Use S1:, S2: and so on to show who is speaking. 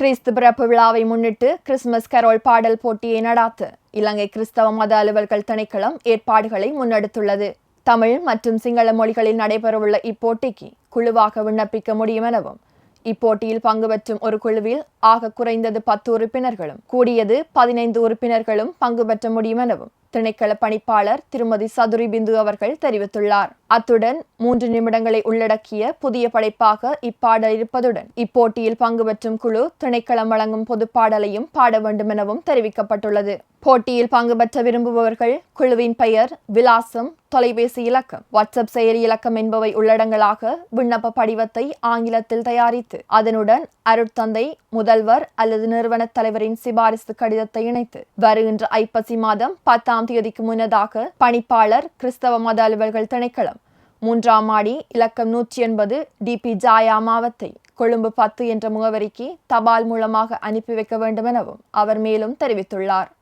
S1: கிறிஸ்து பிறப்பு விழாவை முன்னிட்டு கிறிஸ்துமஸ் கரோல் பாடல் போட்டியை நடாத்த. இலங்கை கிறிஸ்தவ மத அலுவல்கள் திணைக்களம் ஏற்பாடுகளை முன்னெடுத்துள்ளது. தமிழ் மற்றும் சிங்கள மொழிகளில் நடைபெறவுள்ள இப்போட்டிக்கு குழுவாக விண்ணப்பிக்க முடியும் எனவும் இப்போட்டியில் பங்கு பெற்றும் ஒரு குழுவில் ஆக குறைந்தது பத்து உறுப்பினர்களும் கூடியது பதினைந்து உறுப்பினர்களும் பங்கு பெற்ற முடியும் எனவும் திணைக்கள பணிப்பாளர் திருமதி சதுரி பிந்து அவர்கள் தெரிவித்துள்ளார். அத்துடன் மூன்று நிமிடங்களை உள்ளடக்கிய புதிய படைப்பாக இப்பாடல் இருப்பதுடன் இப்போட்டியில் பங்கு பெற்றும் குழு திணைக்களம் வழங்கும் பொதுப்பாடலையும் பாட வேண்டும் எனவும் தெரிவிக்கப்பட்டுள்ளது. போட்டியில் பங்கு பெற்ற விரும்புபவர்கள் குழுவின் பெயர் விலாசம் தொலைபேசி இலக்கம் வாட்ஸ்அப் செயலி இலக்கம் என்பவை உள்ளடங்களாக விண்ணப்ப படிவத்தை ஆங்கிலத்தில் தயாரித்து அதனுடன் அருட்தந்தை முதல்வர் அல்லது நிறுவன தலைவரின் சிபாரிசு கடிதத்தை இணைத்து வருகின்ற ஐப்பசி மாதம் பத்தாம் தேதிக்கு முன்னதாக பணிப்பாளர் கிறிஸ்தவ மத அலுவல்கள் திணைக்களம். மூன்றாம் மாடி இலக்கம் நூற்றி எண்பது டிபி ஜாயா மாவத்தை கொழும்பு பத்து என்ற முகவரிக்கு தபால் மூலமாக அனுப்பி வைக்க வேண்டும் எனவும் அவர் மேலும் தெரிவித்துள்ளார்.